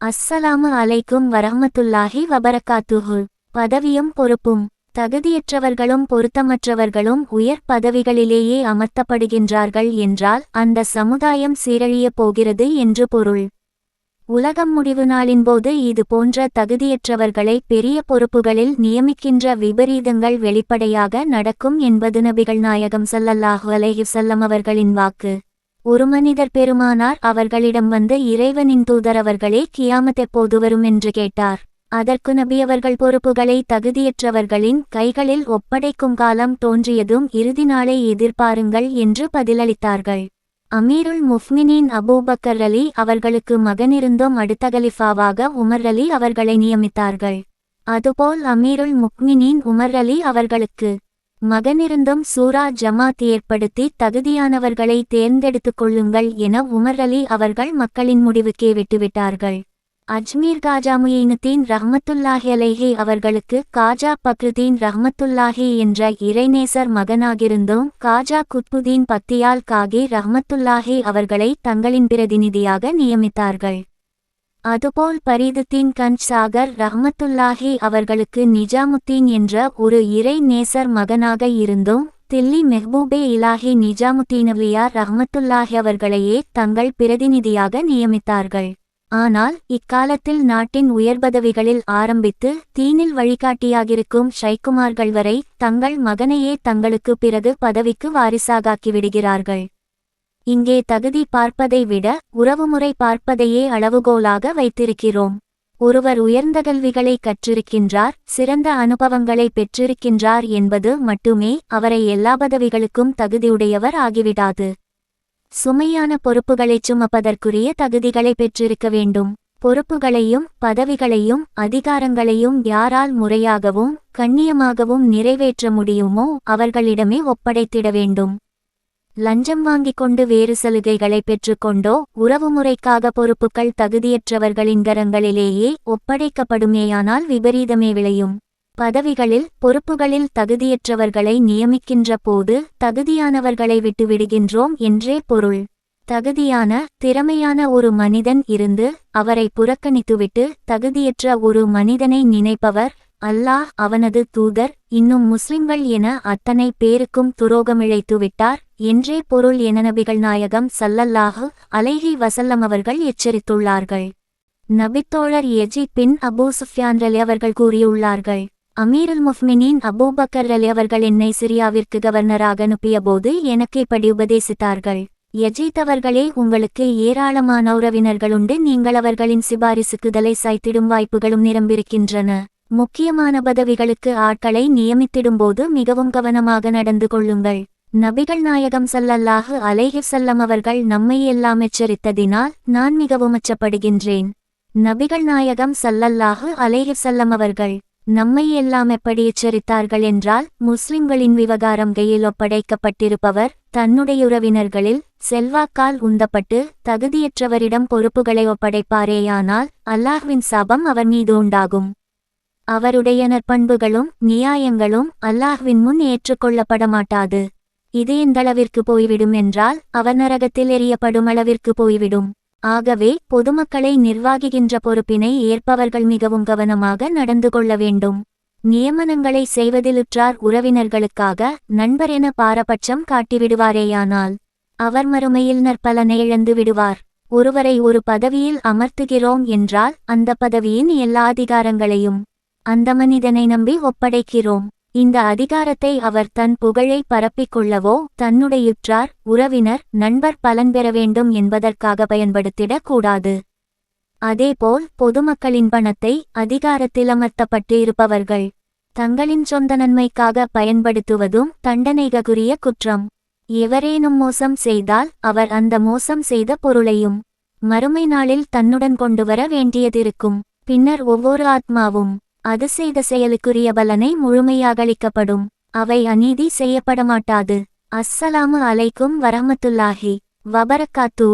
அஸ்ஸலாமு அலைக்கும் வரஹ்மத்துல்லாஹி வபரகாத்துஹு. பதவியும் பொறுப்பும் தகுதியற்றவர்களும் பொருத்தமற்றவர்களும் உயர் பதவிகளிலேயே அமர்த்தப்படுகின்றார்கள் என்றால் அந்த சமுதாயம் சீரழியப் போகிறது என்று பொருள். உலகம் முடிவு நாளின்போது இது போன்ற தகுதியற்றவர்களை பெரிய பொறுப்புகளில் நியமிக்கின்ற விபரீதங்கள் வெளிப்படையாக நடக்கும் என்பது நபிகள் நாயகம் சல்லல்லாஹு அலைஹி அவர்களின் வாக்கு. ஒரு மனிதர் பெருமானார் அவர்களிடம் வந்து இறைவனின் தூதர் அவர்களே கியாமத் எப்போது வரும் என்று கேட்டார். அதற்கு நபியவர்கள் பொறுப்புகளை தகுதியற்றவர்களின் கைகளில் ஒப்படைக்கும் காலம் தோன்றியதும் இறுதி நாளை எதிர்பாருங்கள் என்று பதிலளித்தார்கள். அமீருல் முஃப்மினின் அபூபக்கர் அலி அவர்களுக்கு மகனிருந்தும் அடுத்த கலிஃபாவாக உமர் அலி அவர்களை நியமித்தார்கள். அதுபோல் அமீருல் முக்மினின் உமர் அலி அவர்களுக்கு மகனிருந்தும் சூரா ஜமாத் ஏற்படுத்தி தகுதியானவர்களை தேர்ந்தெடுத்துக் கொள்ளுங்கள் என உமர் அலி அவர்கள் மக்களின் முடிவுக்கே விட்டுவிட்டார்கள். அஜ்மீர் காஜா முயினுத்தீன் ரஹ்மத்துல்லாஹி அலைஹி அவர்களுக்கு காஜா பக்ருதீன் ரஹ்மத்துல்லாஹி என்ற இறைநேசர் மகனாகிருந்தும் காஜா குத்புதீன் பத்தியால் காகி ரஹ்மத்துல்லாஹி அவர்களை தங்களின் பிரதிநிதியாக நியமித்தார்கள். அதுபோல் பரீதுத்தீன் கஞ்ச் சாகர் ரஹ்மத்துல்லாஹி அவர்களுக்கு நிஜாமுத்தீன் என்ற ஒரு இறை நேசர் மகனாக இருந்தும் தில்லி மெஹ்பூபே இலாஹி நிஜாமுத்தீனவியா ரஹ்மத்துல்லாஹி அவர்களையே தங்கள் பிரதிநிதியாக நியமித்தார்கள். ஆனால் இக்காலத்தில் நாட்டின் உயர்பதவிகளில் ஆரம்பித்து தீனில் வழிகாட்டியாகிருக்கும் ஷைக்குமார்கள் வரை தங்கள் மகனையே தங்களுக்கு பிறகு பதவிக்கு வாரிசாகாக்கிவிடுகிறார்கள். இங்கே தகுதி பார்ப்பதை விட உறவுமுறை பார்ப்பதையே அளவுகோலாக வைத்திருக்கிறோம். ஒருவர் உயர்ந்த கல்விகளை கற்றிருக்கின்றார் சிறந்த அனுபவங்களை பெற்றிருக்கின்றார் என்பது மட்டுமே அவரை எல்லா பதவிகளுக்கும் தகுதியுடையவர் ஆகிவிடாது. சுமையான பொறுப்புகளைச் சுமப்பதற்குரிய தகுதிகளை பெற்றிருக்க வேண்டும். பொறுப்புகளையும் பதவிகளையும் அதிகாரங்களையும் யாரால் முறையாகவும் கண்ணியமாகவும் நிறைவேற்ற முடியுமோ அவர்களிடமே ஒப்படைத்திட வேண்டும். லஞ்சம் வாங்கிக் கொண்டு வேறு சலுகைகளை பெற்றுக்கொண்டோ உறவுமுறைக்காக பொறுப்புகள் தகுதியற்றவர்களின் கரங்களிலேயே ஒப்படைக்கப்படுமேயானால் விபரீதமே விளையும். பதவிகளில் பொறுப்புகளில் தகுதியற்றவர்களை நியமிக்கின்ற போது தகுதியானவர்களை விட்டுவிடுகின்றோம் என்றே பொருள். தகுதியான திறமையான ஒரு மனிதன் இருந்து அவரை புறக்கணித்துவிட்டு தகுதியற்ற ஒரு மனிதனை நினைப்பவர் அல்லாஹ் அவனது தூதர் இன்னும் முஸ்லிம்கள் என அத்தனை பேருக்கும் துரோகமிழைத்து விட்டார் என்றே பொருள் என நபிகள் நாயகம் சல்லல்லாஹு அலைஹி வசல்லம் அவர்கள் எச்சரித்துள்ளார்கள். நபித்தோழர் எஜி பின் அபூ சுஃபியான் ரலி அவர்கள் கூறியுள்ளார்கள். அமீருல் முஃமினின் அபூபக்கர் அலி அவர்கள் என்னை சிரியாவிற்கு கவர்னராக அனுப்பியபோது எனக்கு இப்படி உபதேசித்தார்கள். எஜித் அவர்களே உங்களுக்கு ஏராளமான உறவினர்களுண்டு நீங்கள் அவர்களின் சிபாரிசுக்குதலை சாய்த்திடும் வாய்ப்புகளும் நிரம்பியிருக்கின்றன. முக்கியமான பதவிகளுக்கு ஆட்களை நியமித்திடும்போது மிகவும் கவனமாக நடந்து கொள்ளுங்கள். நபிகள் நாயகம் சல்லல்லாஹு அலேஹி செல்லம் அவர்கள் நம்மை எல்லாம் எச்சரித்ததினால் நான் மிகவும் அச்சப்படுகின்றேன். நபிகள் நாயகம் சல்லல்லாஹு அலேஹி செல்லம் அவர்கள் நம்மை எல்லாம் எப்படி எச்சரித்தார்கள் என்றால் முஸ்லிம்களின் விவகாரம் கையில் ஒப்படைக்கப்பட்டிருப்பவர் தன்னுடைய உறவினர்களில் செல்வாக்கால் உந்தப்பட்டு தகுதியற்றவரிடம் பொறுப்புகளை ஒப்படைப்பாரேயானால் அல்லாஹ்வின் சாபம் அவர் மீது உண்டாகும். அவருடைய நற்பண்புகளும் நியாயங்களும் அல்லாஹ்வின் முன் ஏற்றுக்கொள்ளப்பட மாட்டாது இது எந்தளவிற்கு போய்விடும் என்றால் அவர் நரகத்தில் எறியப்படும் அளவிற்கு போய்விடும். ஆகவே பொதுமக்களை நிர்வாகிக்கின்ற பொறுப்பினை ஏற்பவர்கள் மிகவும் கவனமாக நடந்து கொள்ள வேண்டும். நியமனங்களை செய்வதிலுற்றார் உறவினர்களுக்காக நண்பர் என பாரபட்சம் காட்டிவிடுவாரேயானால் அவர் மறுமையில் நற்பலனை இழந்து விடுவார். ஒருவரை ஒரு பதவியில் அமர்த்துகிறோம் என்றால் அந்த பதவியின் எல்லா அதிகாரங்களையும் அந்த மனிதனை நம்பி ஒப்படைக்கிறோம். இந்த அதிகாரத்தை அவர் தன் புகழை பரப்பிக் கொள்ளவோ தன்னுடையுற்றார் உறவினர் நண்பர் பலன் பெற வேண்டும் என்பதற்காக பயன்படுத்திடக் கூடாது. அதேபோல் பொதுமக்களின் பணத்தை அதிகாரத்தில் அமர்த்தப்பட்டு இருப்பவர்கள் தங்களின் சொந்த நன்மைக்காக பயன்படுத்துவதும் தண்டனைககுரிய குற்றம். எவரேனும் மோசம் செய்தால் அவர் அந்த மோசம் செய்த பொருளையும் மறுமை நாளில் தன்னுடன் கொண்டுவர வேண்டியதிருக்கும். பின்னர் ஒவ்வொரு ஆத்மாவும் அது செய்த செயலுக்குரிய பலனை முழுமையாக அளிக்கப்படும் அவை அநீதி செய்யப்படமாட்டாது. அஸ்ஸலாமு அலைக்கும் வரமத்துல்லாஹி வபரக்காத்தூ.